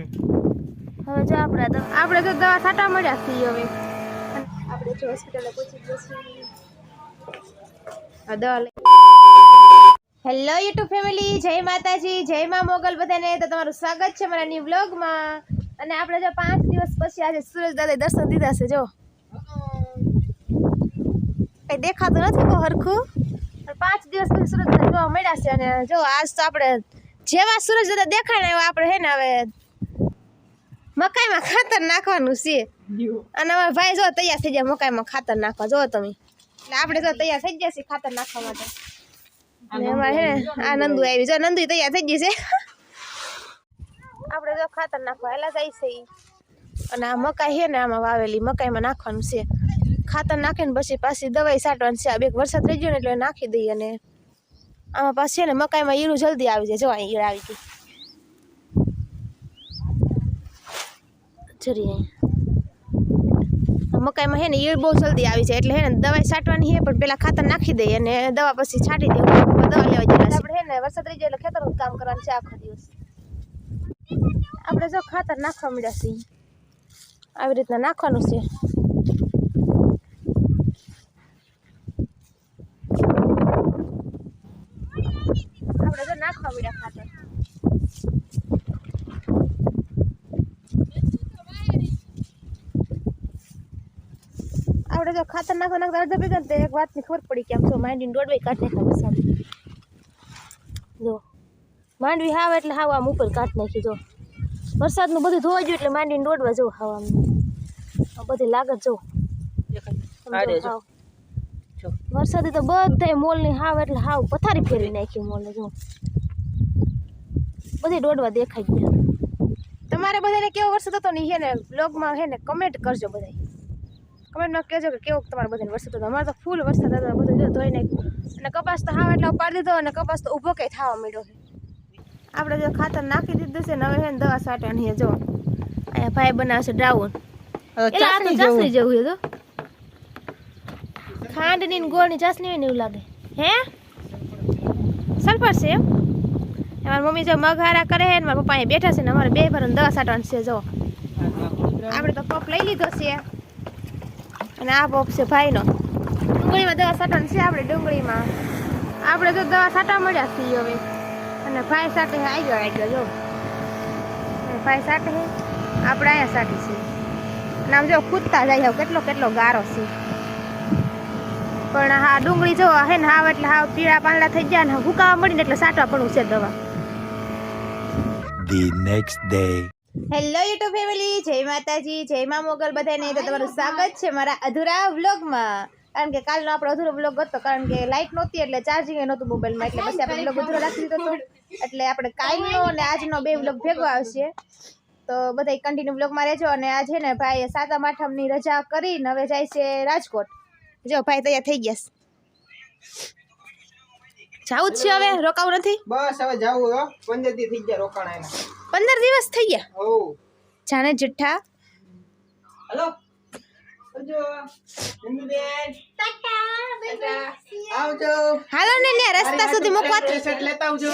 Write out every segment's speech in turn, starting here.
હવે જો આપણે આપણે તો દવા સાટા મળ્યા છીએ હવે. આપણે જો હોસ્પિટલે પહોંચી આ દવા લઈ હેલો યુટ્યુબ ફેમિલી જય માતાજી જય મા મોગલ બધાને. તો તમારું સ્વાગત છે મારા ન્યુ વ્લોગમાં અને આપણે જો પાંચ દિવસ પછી આજે સુરજ દાદા દર્શન દીધા છે જો. કઈ દેખાતું નથી બહુ હરખું. પાંચ દિવસ પછી સુરજ દાદા જોવા મળ્યા છે અને જો આજ તો આપણે જેવા સુરજ દાદા દેખાય ને એવા આપણે હે ને હવે મકાઈમાં ખાતર નાખવાનું છે. અને અમારા ભાઈ જો તૈયાર થઈ ગયા મકાઈમાં ખાતર નાખવા. જો તમે. એટલે આપણે જો તૈયાર થઈ ગયા છીએ ખાતર નાખવા માટે. અને અમારે છે ને આ નંદુ આવી. જો નંદુ તૈયાર થઈ ગઈ છે. આપણે જો ખાતર નાખવા એલા જાય છે અને આ મકાઈ છે ને આમાં વાવેલી મકાઈમાં નાખવાનું છે. ખાતર નાખીને પછી પાછી દવાઈ છાંટવાની છે. આ બે વરસાદ થઈ ગયો ને એટલે નાખી દઈએ અને આમાં પાછી છે ને મકાઈમાં ઈરું જલ્દી આવી જાય. જો અહીં ઈર આવી ગઈ જરી અહીંયા મકાઈમાં હે ને ઈયળ બહુ જલ્દી આવી છે એટલે હે ને દવાઈ છાંટવાની છે પણ પેલા ખાતર નાખી દઈએ અને દવા પછી છાંટી દઈએ. દવા લેવા જઈએ. આપણે હે ને વરસાદ રહી જાય એટલે ખેતરનું કામ કરવાનું છે આખો દિવસ. આપણે જો ખાતર નાખવા મળ્યા છીએ. આવી રીતના નાખવાનું છે આપણે જો નાખવા મળ્યા ખાતર આપણે જો ખાતર નાખવા નાખતા અડધા ભેગા ને એક વાતની ખબર પડી કે આમ જો માંડીને દોડવાઈ કાઢ નાખ્યા વરસાદ. જો. માંડવી હાવ એટલે હાવ આમ ઉપર કાઢ નાખી જો. વરસાદનું બધું ધોવા ગયું એટલે માંડીને દોડવા જવું હાવ આમ. બધી લાગત જવું વરસાદે તો બધાય મોલની હાવ એટલે હાવ પથારી ફેરવી નાખી મોલને જો. બધી દોડવા દેખાઈ ગયા. તમારે બધાને કેવો વરસાદ હતો ને હે ને બ્લોગમાં હે ને કમેન્ટ કરજો બધાય. કમેન્ટમાં કહેજો કે કેવો તમારે બધાને વરસાદ હતો. અમારે તો ફૂલ વરસાદ હતો બધું જો ધોઈ નાખ્યું અને કપાસ તો હાવ એટલે ઉપાડી દીધો અને કપાસ તો ઊભો કંઈ થવા માંડ્યો છે. આપણે જો ખાતર નાખી દીધું છે ને હવે હે ને દવા છાંટવાની છે જો અહીંયા ભાઈ બનાવશે ડાઉન ચાસણી જેવું. છે તો. ખાંડની ગોળની ચાસણી હોય ને એવું લાગે. હે? સલ્ફર છે એમ? મારી મમ્મી જો મઘારા કરે છે ને મારા પપ્પા બેઠા છે ને અમારે બે ભરણ દવા છાંટવાની છે જો. આપણે તો પપ લઈ લીધો છે. અને આ પોપ છે ભાઈનો. ડુંગળીમાં દવા સાટવાની છે આપણે ડુંગળીમાં. આપણે તો દવા સાટા મળ્યા છીએ હવે. અને ભાઈ સાથે આવી ગયો આવી ગયો, જો. ભાઈ સાથે આપણે અહીંયા સાટી છીએ. અને આમ જો કૂદતા જાય કેટલો કેટલો ગારો છે. પણ હા ડુંગળી જો હે ને હાવ એટલે હાવ પીળા પાંદડા થઈ ગયા ને હુકાવા મળીને એટલે સાટવા પડવું છે દવા. The next day. Hello YouTube family જય માતાજી જય મા મોગલ બધાને. તો તમારું સ્વાગત છે મારા અધૂરા વ્લોગમાં. કારણ કે કાલનો આપણો અધૂરો વ્લોગ હતો કારણ કે લાઇટ નહોતી એટલે ચાર્જિંગ નહોતું મોબાઈલમાં એટલે પછી આપણે વ્લોગ અધૂરો રાખી દીધો હતો. એટલે આપણે કાલનો અને આજનો બે વ્લોગ ભેગો આવશે. તો બધા કન્ટિન્યુ વ્લોગમાં રહેજો અને આજે ને ભાઈ સાતમ આઠમની રજા કરીને હવે જાય છે રાજકોટ. જો ભાઈ તૈયાર થઈ ગયા છે. જાવું જ છે હવે? રોકાવું નથી? બસ હવે જાવું હો. પંદર દી થઈ ગયા રોકાણા એના. પંદર દિવસ થઈ ગયા. જાણે જઠ્ઠા. હલો. ને રસ્તા સુધી મૂકવા શર્ટ લેતા આવજો.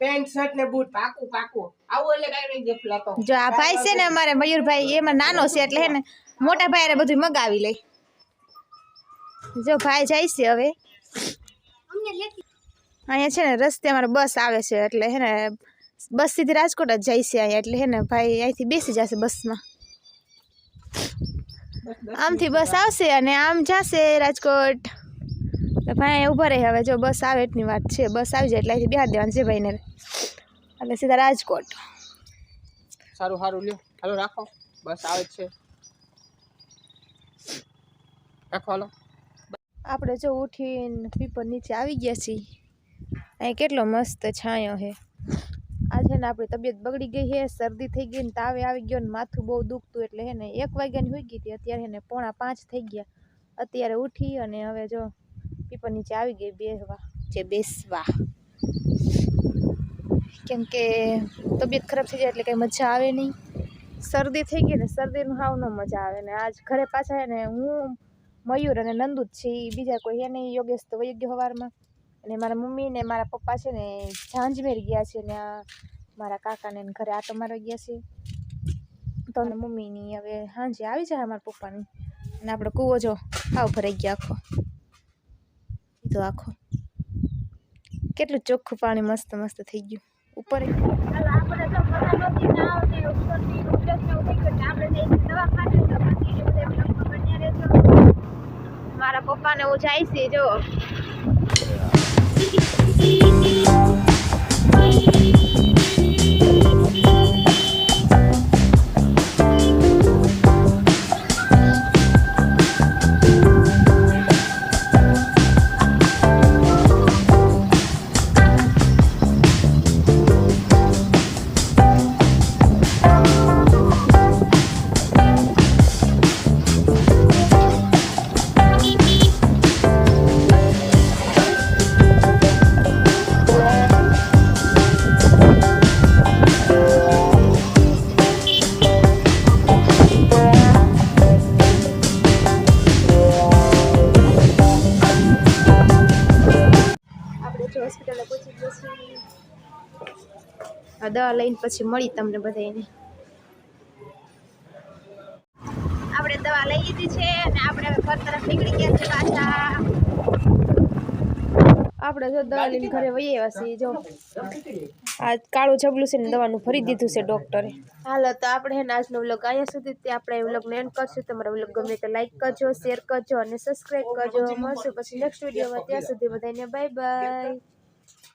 પેન્ટ શર્ટ ને બૂટ પાકું પાકું. આવું એટલે કઈ ગિફ્ટ લેતો જો આ ભાઈ છે ને અમારે મયુરભાઈ એમાં નાનો છે એટલે હે ને મોટા ભાઈ હારે બધું મગાવી લે. જો ભાઈ જાય છે હવે. અહીંયા છે ને રસ્તે અમારે બસ આવે છે એટલે હે ને બસ સીધી રાજકોટ જ જાય છે અહીંયા એટલે હે ને ભાઈ અહીંથી બેસી જશે બસમાં. આમથી બસ આવશે અને આમ જશે રાજકોટ. ભાઈ ઊભા રહે હવે જો બસ આવે એટલી વાત છે. બસ આવી જાય એટલે અહીંથી બેહાર દેવાનું છે ભાઈને. એટલે સીધા રાજકોટ. સારું સારું લ્યો. હાલો રાખો. બસ આવે છે. રાખો હાલો. આપણે જો ઉઠીને પીપર નીચે આવી ગયા છીએ. અહીં કેટલો મસ્ત છાંયો છે. આજે ને આપણી તબિયત બગડી ગઈ છે શરદી થઈ ગઈ ને તાવે આવી ગયો ને માથું બહુ દુખતું એટલે હે ને એક વાગ્યાની હોઈ ગઈ હતી અત્યારે હે ને પોણા પાંચ થઈ ગયા. અત્યારે ઉઠી અને હવે જો પીપર નીચે આવી ગઈ બેસવા. જે બેસવા. કેમ કે તબિયત ખરાબ થઈ જાય એટલે કંઈ મજા આવે નહીં. શરદી થઈ ગઈ ને શરદીનું હાવ ન મજા આવે ને આજ ઘરે પાછા હે ને હું મયુર અને નંદુ જ છે એ બીજા કોઈ હે નહીં યોગેશ તો વહી ગયો સવારમાં અને મારા મમ્મી ને મારા પપ્પા છે ને ઝાંઝમેર ગયા છે ને મારા કાકાને ને ઘરે આટો મારવા ગયા છે. તો મમ્મીની હવે હાંજે આવી જાય મારા પપ્પાની અને આપણે કૂવો જો આવ ભરાઈ ગયા આખો. તો આખો. કેટલું ચોખ્ખું પાણી મસ્ત મસ્ત થઈ ગયું. ઉપર. મારા પપ્પાને હું જાય છે, જો. see me. દવા લઈને પછી મળી તમને બધાને આપણે દવા લઈ લીધી છે અને આપણે હવે ઘર તરફ નીકળી ગયા છે પાછા. આપણે જો દવા લઈને ઘરે વહી આવ્યા જો. આ કાળું જબલું છે ને દવાનું ભરી દીધું છે ડોક્ટરે. હાલો, તો આપણે હે આજનો વ્લોગ અહીંયા સુધી તે આપણે વ્લોગને એન્ડ કરશું. તમારો વ્લોગ ગમે તો લાઈક કરજો શેર કરજો અને સબસ્ક્રાઈબ કરજો. મળશું પછી નેક્સ્ટ વિડીયોમાં ત્યાં સુધી બધાને બાય બાય